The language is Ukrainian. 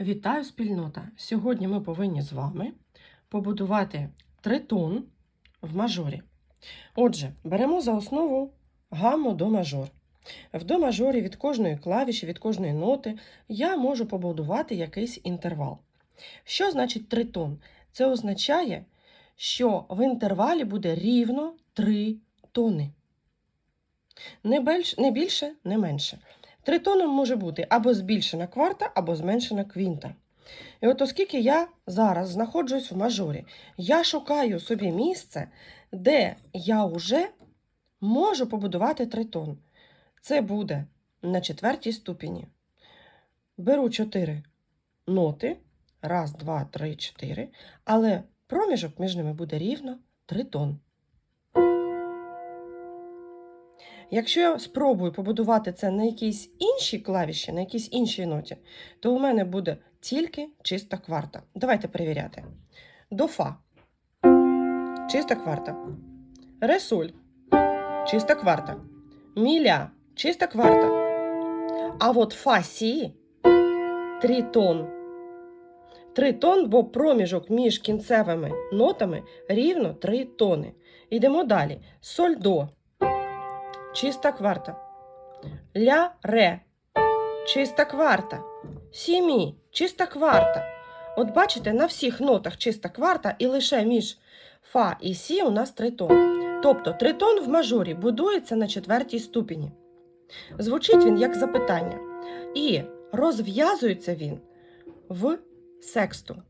Вітаю спільнота! Сьогодні ми повинні з вами побудувати тритон в мажорі. Отже, беремо за основу гамму до мажор. В до мажорі від кожної клавіші, від кожної ноти я можу побудувати якийсь інтервал. Що значить тритон? Це означає, що в інтервалі буде рівно три тони. Не не більше, не менше. Тритоном може бути або збільшена кварта, або зменшена квінта. І от оскільки я зараз знаходжусь в мажорі, я шукаю собі місце, де я вже можу побудувати тритон. Це буде на четвертій ступені. Беру чотири ноти. Раз, два, три, чотири. Але проміжок між ними буде рівно тритон. Якщо я спробую побудувати це на якійсь іншій клавіші, на якійсь іншій ноті, то у мене буде тільки чиста кварта. Давайте перевіряти. До фа. Чиста кварта. Ресоль. Чиста кварта. Міля. Чиста кварта. А от фа сі тритон. Тритон, бо проміжок між кінцевими нотами рівно три тони. Йдемо далі. Соль до. Чиста кварта. Ля ре. Чиста кварта. Сімі. Чиста кварта. От бачите, на всіх нотах чиста кварта, і лише між фа і сі у нас тритон. Тобто тритон в мажорі будується на четвертій ступені. Звучить він як запитання. І розв'язується він в сексту.